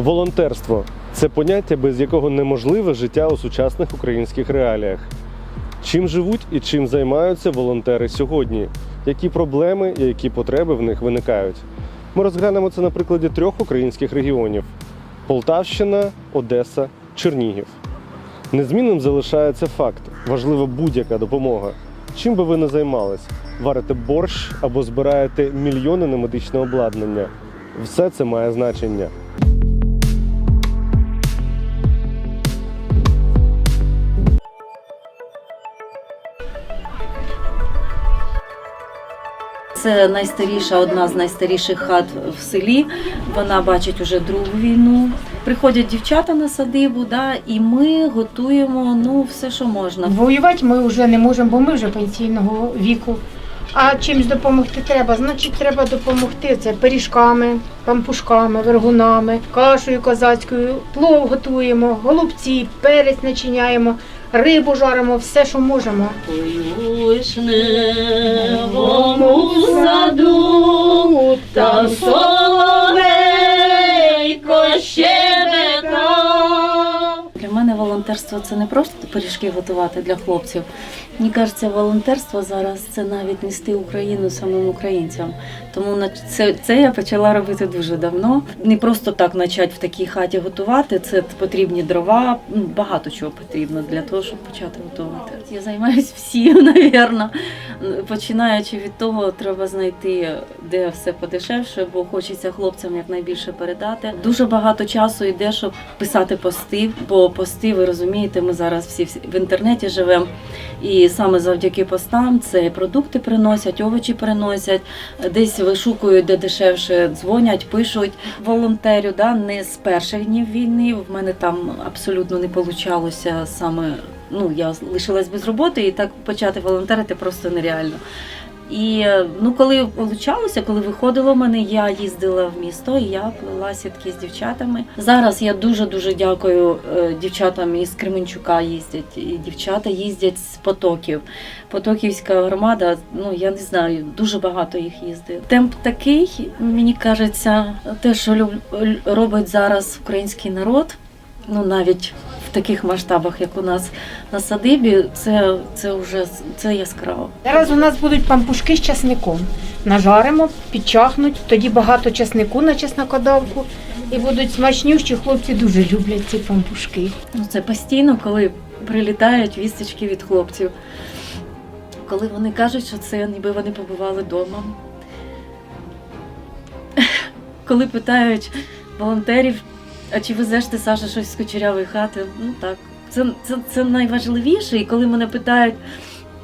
Волонтерство це поняття, без якого неможливе життя у сучасних українських реаліях. Чим живуть і чим займаються волонтери сьогодні? Які проблеми і які потреби в них виникають? Ми розглянемо це на прикладі трьох українських регіонів: Полтавщина, Одеса, Чернігів. Незмінним залишається факт: важлива будь-яка допомога. Чим би ви не займались, варите борщ або збираєте мільйони на медичне обладнання. Все це має значення. Це найстаріша, одна з найстаріших хат в селі. Вона бачить уже другу війну. Приходять дівчата на садибу, да, і ми готуємо ну все, що можна. Воювати ми вже не можемо, бо ми вже пенсійного віку. А чимось допомогти треба, значить, треба допомогти. Це пиріжками, пампушками, вергунами, кашею козацькою, плов готуємо, голубці, перець начиняємо, рибу жаримо, все, що можемо. У вишневому саду там соловейко щебетав. Для мене волонтерство це не просто пиріжки готувати для хлопців. Мені кажеться, волонтерство зараз це навіть нести Україну самим українцям. Тому це, це я почала робити дуже давно. Не просто так почати в такій хаті готувати. Це потрібні дрова, ну, багато чого потрібно для того, щоб почати готувати. Я займаюся всім, навірно. Починаючи від того, треба знайти, де все подешевше, бо хочеться хлопцям якнайбільше передати. Дуже багато часу йде, щоб писати пости, бо пости, ви розумієте, ми зараз всі в інтернеті живемо. І саме завдяки постам це продукти приносять, овочі приносять, десь вишукують, де дешевше дзвонять, пишуть. Волонтерю да, не з перших днів війни. В мене там абсолютно не вийшло саме. Ну, я лишилась без роботи, і так почати волонтерити просто нереально. І ну, коли получалося, коли виходило в мене, я їздила в місто і я плела сітки з дівчатами. Зараз я дуже дуже дякую е, дівчатам із Кременчука їздять, і дівчата їздять з потоків. Потоківська громада, ну я не знаю, дуже багато їх їздить. Темп такий, мені кажеться, те, що робить зараз український народ, ну навіть таких масштабах, як у нас на садибі, це, це вже це яскраво. Зараз у нас будуть пампушки з часником. Нажаримо, підчахнуть, тоді багато часнику на чеснокодавку. І будуть смачнющі, хлопці дуже люблять ці пампушки. Ну, це постійно, коли прилітають вісточки від хлопців. Коли вони кажуть, що це ніби вони побували вдома. Коли питають волонтерів, а чи везеш ти Саша щось з кучерявої хати? Ну так. Це, це, це найважливіше. І коли мене питають,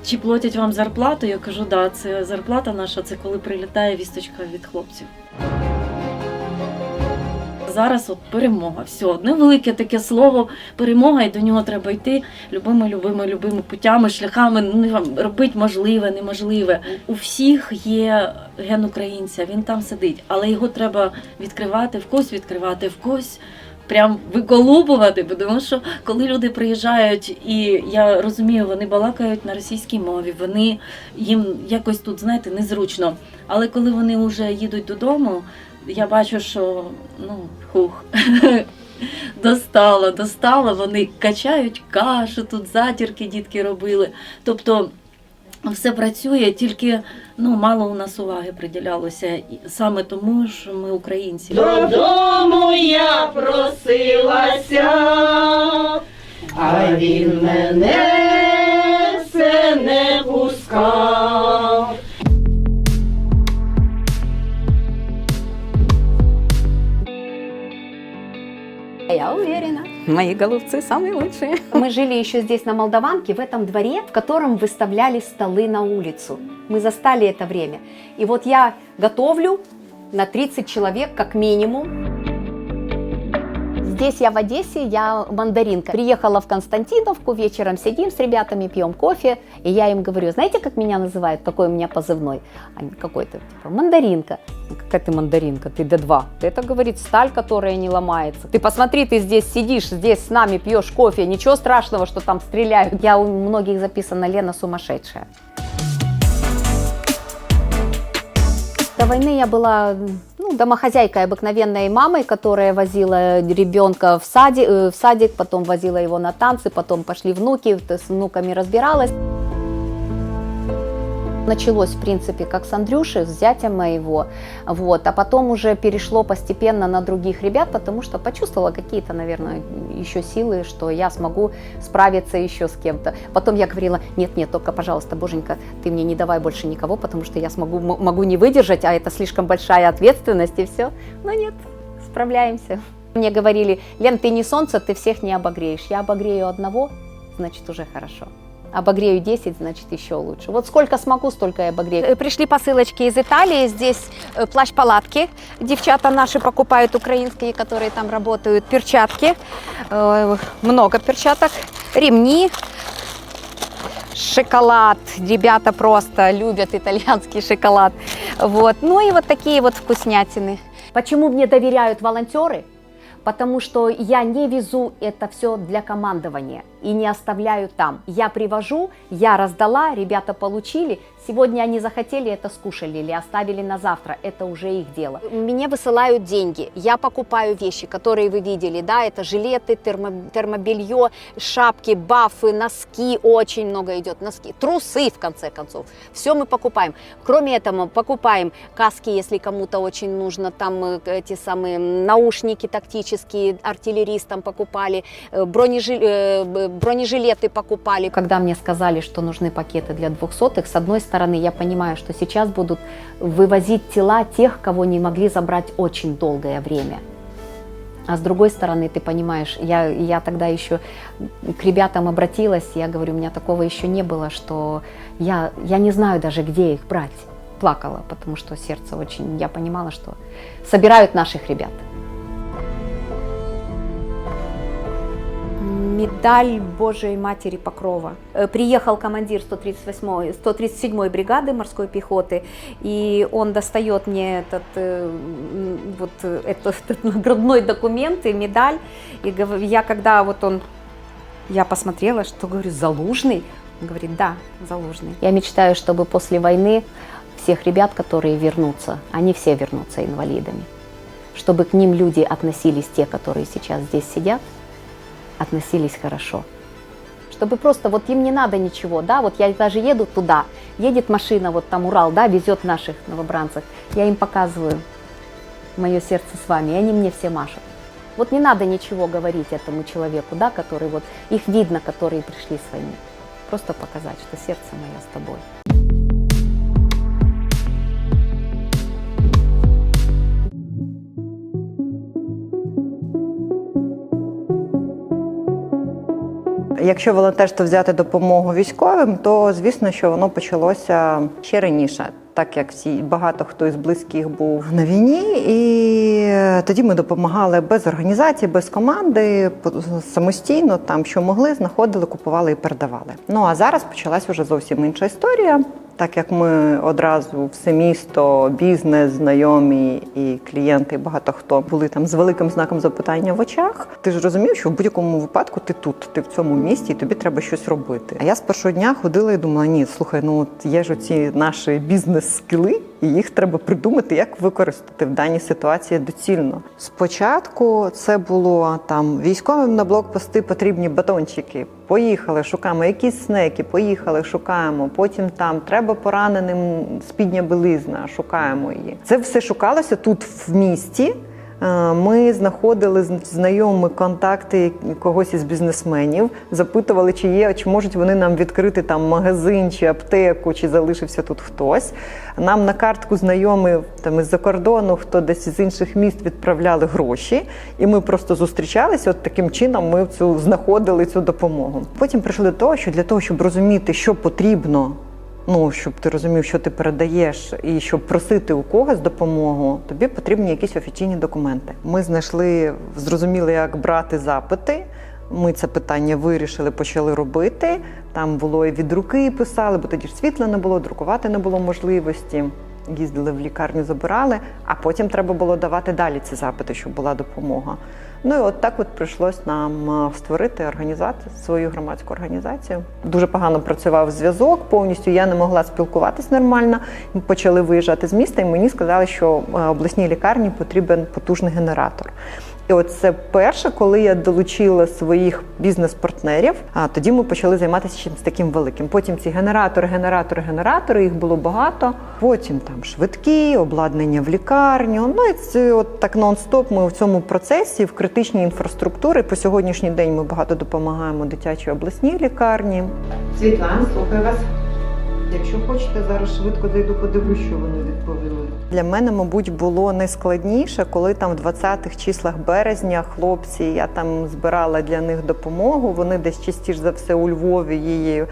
чи платять вам зарплату, я кажу, да, це зарплата наша, це коли прилітає вісточка від хлопців. Зараз от перемога. Все, одне велике таке слово перемога, і до нього треба йти любими, любими, любими путями, шляхами. Ну робити можливе, неможливе. У всіх є ген українця, він там сидить, але його треба відкривати, в когось відкривати, в когось. Прям виколупувати, бо тому що коли люди приїжджають, і я розумію, вони балакають на російській мові, вони їм якось тут, знаєте, незручно. Але коли вони вже їдуть додому, я бачу, що ну хух. Достало, достало, вони качають кашу, тут затірки дітки робили. Тобто все працює, тільки ну, мало у нас уваги приділялося. Саме тому, що ми українці. Додому я просилася, а він мене мои голубцы самые лучшие. Мы жили еще здесь на Молдаванке, в этом дворе, в котором выставляли столы на улицу. Мы застали это время. И вот я готовлю на 30 человек как минимум. Здесь я в Одессе, я мандаринка. Приехала в Константиновку, вечером сидим с ребятами, пьем кофе, и я им говорю, знаете, как меня называют, какой у меня позывной? Они, какой-то, типа, мандаринка. Какая ты мандаринка? Ты Д2. Это, говорит, сталь, которая не ломается. Ты посмотри, ты здесь сидишь, здесь с нами пьешь кофе, ничего страшного, что там стреляют. Я у многих записана Лена сумасшедшая. До войны я была ну, домохозяйкой, обыкновенной мамой, которая возила ребенка в, сади, э, в садик, потом возила его на танцы, потом пошли внуки, т- с внуками разбиралась. Началось, в принципе, как с Андрюши, с зятя моего, вот, а потом уже перешло постепенно на других ребят, потому что почувствовала какие-то, наверное, еще силы, что я смогу справиться еще с кем-то. Потом я говорила, нет, нет, только, пожалуйста, боженька, ты мне не давай больше никого, потому что я смогу, могу не выдержать, а это слишком большая ответственность и все. Но нет, справляемся. Мне говорили, Лен, ты не солнце, ты всех не обогреешь. Я обогрею одного, значит уже хорошо. Обогрею 10, значит еще лучше. Вот сколько смогу, столько и обогрею. Э, Пришли посылочки из Италии. Здесь э, плащ-палатки. Девчата наши покупают украинские, которые там работают. Перчатки. Э, Много перчаток. Ремни. Шоколад. Ребята просто любят итальянский шоколад. Вот. Ну и вот такие вот вкуснятины. Почему мне доверяют волонтеры? Потому что я не везу это все для командования и не оставляю там. Я привожу, я раздала, ребята получили. Сегодня они захотели, это скушали или оставили на завтра. Это уже их дело. Мне высылают деньги. Я покупаю вещи, которые вы видели. Да, это жилеты, термо- термобелье, шапки, бафы, носки. Очень много идет. Носки, трусы, в конце концов. Все мы покупаем. Кроме этого, покупаем каски, если кому-то очень нужно. Там э, эти самые наушники тактические артиллеристам покупали. э, бронежи- э, бронежилеты покупали. Когда мне сказали, что нужны пакеты для двухсотых, с одной стороны, я понимаю, что сейчас будут вывозить тела тех, кого не могли забрать очень долгое время. А с другой стороны, ты понимаешь, я, я тогда еще к ребятам обратилась, я говорю, у меня такого еще не было, что я, я не знаю даже, где их брать. Плакала, потому что сердце очень, я понимала, что собирают наших ребят. Медаль Божией Матери Покрова. Э, Приехал командир 138 137 бригады морской пехоты, и он достает мне этот, э, вот, э, этот, этот наградной документ и медаль. И я когда вот он, я посмотрела, что говорю, Залужный? Он говорит, да, Залужный. Я мечтаю, чтобы после войны всех ребят, которые вернутся, они все вернутся инвалидами. Чтобы к ним люди относились, те, которые сейчас здесь сидят, относились хорошо. Чтобы просто, вот им не надо ничего, да, вот я даже еду туда, едет машина, вот там Урал, да, везет наших новобранцев, я им показываю, мое сердце с вами, и они мне все машут. Вот не надо ничего говорить этому человеку, да, который вот, их видно, которые пришли с войны. Просто показать, что сердце мое с тобой. Якщо волонтерство взяти допомогу військовим, то звісно, що воно почалося ще раніше, так як всі багато хто із близьких був на війні, і тоді ми допомагали без організації, без команди, самостійно там, що могли, знаходили, купували і передавали. Ну а зараз почалась вже зовсім інша історія. Так як ми одразу все місто, бізнес, знайомі і клієнти, багато хто були там з великим знаком запитання в очах. Ти ж розумів, що в будь-якому випадку ти тут, ти в цьому місті, і тобі треба щось робити. А я з першого дня ходила і думала: ні, слухай, ну от є ж оці наші бізнес-скіли, і їх треба придумати, як використати в даній ситуації доцільно. Спочатку це було там військовим на блокпости потрібні батончики. Поїхали, шукаємо якісь снеки, поїхали, шукаємо. Потім там треба пораненим спідня білизна, шукаємо її. Це все шукалося тут в місті. Е, Ми знаходили знайомі контакти когось із бізнесменів, запитували, чи є, чи можуть вони нам відкрити там магазин чи аптеку, чи залишився тут хтось. Нам на картку знайомі там із-за кордону, хто десь з інших міст відправляли гроші, і ми просто зустрічалися. От таким чином ми цю знаходили цю допомогу. Потім прийшли до того, що для того, щоб розуміти, що потрібно ну, щоб ти розумів, що ти передаєш, і щоб просити у когось допомогу, тобі потрібні якісь офіційні документи. Ми знайшли, зрозуміли, як брати запити. Ми це питання вирішили, почали робити. Там було і від руки писали, бо тоді ж світла не було, друкувати не було можливості. Їздили в лікарню, забирали, а потім треба було давати далі ці запити, щоб була допомога. Ну і от так от прийшлось нам створити організацію, свою громадську організацію. Дуже погано працював зв'язок, повністю я не могла спілкуватись нормально. Почали виїжджати з міста, і мені сказали, що е, обласній лікарні потрібен потужний генератор. І от це перше, коли я долучила своїх бізнес-партнерів, а тоді ми почали займатися чимось таким великим. Потім ці генератори, генератори, генератори, їх було багато. Потім там швидкі, обладнання в лікарню. Ну і це от так нон-стоп. Ми в цьому процесі в критичній інфраструктурі. По сьогоднішній день ми багато допомагаємо дитячій обласній лікарні. Світлана, слухаю вас. Якщо хочете, зараз швидко зайду, подивлюсь, що вони відповіли. Для мене, мабуть, було найскладніше, коли там в 20-х числах березня хлопці, я там збирала для них допомогу. Вони десь частіше за все у Львові її е,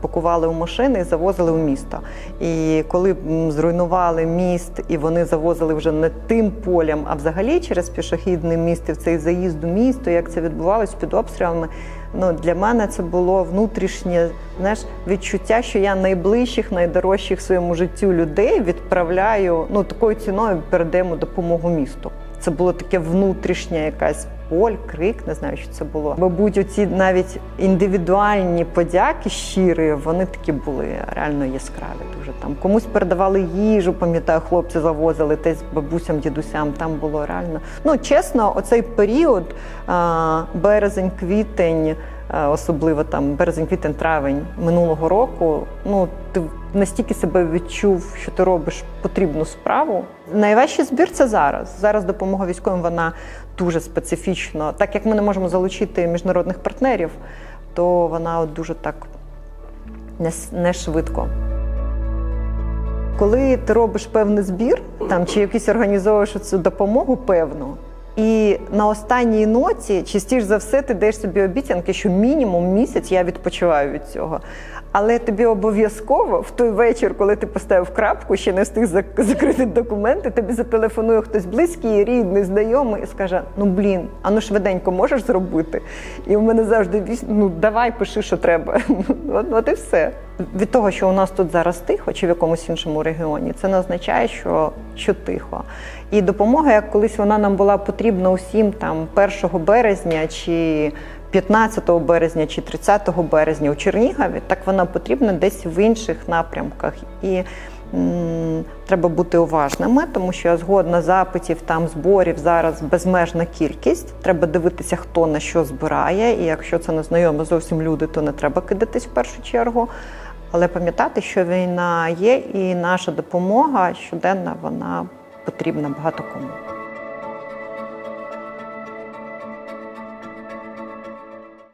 пакували у машини і завозили у місто. І коли зруйнували міст, і вони завозили вже не тим полям, а взагалі через пішохідний міст і в цей заїзд у місто, як це відбувалось під обстрілами. Ну, для мене це було внутрішнє знаєш, відчуття, що я найближчих, найдорожчих в своєму життю людей відправляю ну, такою ціною передаємо допомогу місту. Це було таке внутрішня якась боль, крик, не знаю, що це було. Мабуть, оці навіть індивідуальні подяки щирі, вони такі були реально яскраві. Дуже там комусь передавали їжу, пам'ятаю, хлопці завозили десь бабусям, дідусям. Там було реально. Ну чесно, оцей період, березень, квітень. е, Особливо там березень, квітень, травень минулого року. Ну ти настільки себе відчув, що ти робиш потрібну справу. Найважчий збір це зараз. Зараз допомога військовим вона дуже специфічно. Так як ми не можемо залучити міжнародних партнерів, то вона от дуже так не, не швидко. Коли ти робиш певний збір, там чи якийсь організовуєш цю допомогу певну, і на останній ноті частіше за все ти даєш собі обіцянки, що мінімум місяць я відпочиваю від цього. Але тобі обов'язково в той вечір, коли ти поставив крапку, ще не встиг зак- закрити документи, тобі зателефонує хтось близький, рідний, знайомий і скаже: Ну блін, а ну швиденько можеш зробити? І в мене завжди ну давай пиши, що треба. От, от і все. Від того, що у нас тут зараз тихо, чи в якомусь іншому регіоні, це не означає, що, що тихо. І допомога, як колись вона нам була потрібна усім там 1 березня чи 15 березня чи 30 березня у Чернігові, так вона потрібна десь в інших напрямках. І треба бути уважними, тому що згодна запитів, там зборів зараз безмежна кількість. Треба дивитися, хто на що збирає. І якщо це не знайомі зовсім люди, то не треба кидатись в першу чергу. Але пам'ятати, що війна є, і наша допомога щоденна вона потрібна багато кому.